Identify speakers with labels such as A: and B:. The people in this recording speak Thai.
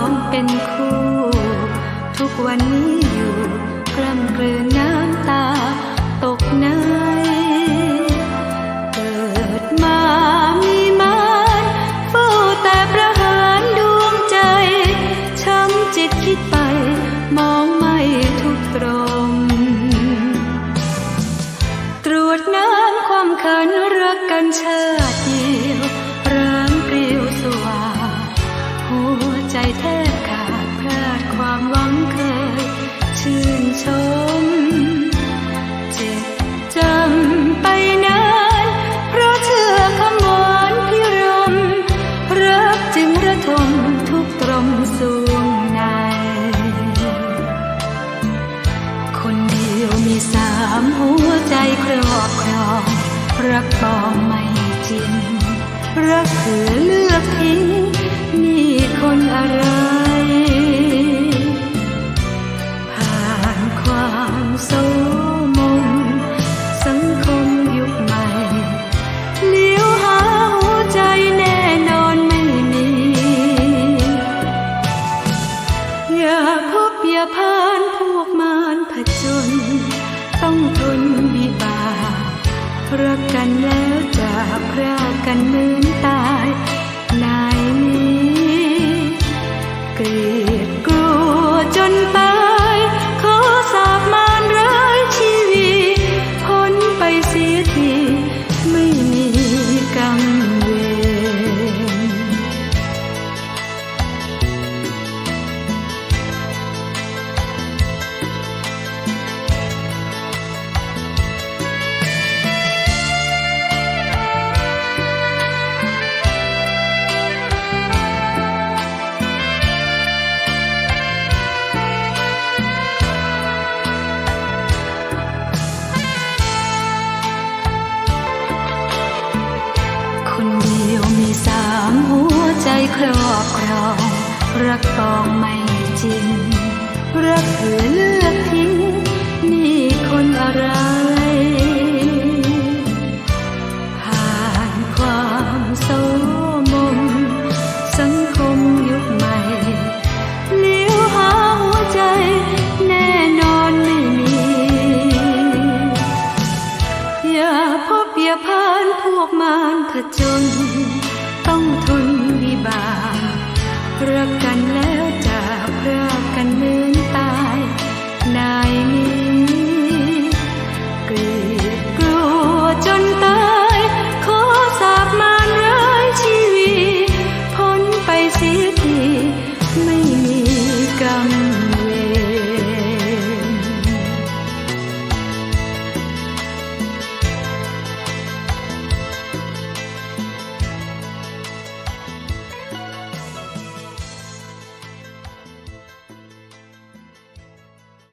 A: องเป็นคู่ ทุกวันนี้อยู่กล้ำกลืนน้ำตาตกในเกิดมามีมานเฝ้าแต่ประหารดวงใจ ช้ำจิตคิดไป มองไม่ทุกตรง ตรวจน้ำความขันรักกันเชา ชม เจ็บจำไปนาน เพราะเชื่อคำวานพิรมรักจึงระทมทุกตรมสวงใน คนเดียวมีสามหัวใจครอบครองรักปลอมไม่จริง รักเธอเลือกทิ้งนี่คนอะไร โสมมสังคมยุคใหม่เลี้ยวหาหัวใจแน่นอนไม่มี อย่าพบอย่าผ่านพวกมารผจญต้องทนวิบากรักกันแล้วจากพรากกันเหมือนตา รักตองไม่จริงรักเธอเลือกทิ้ง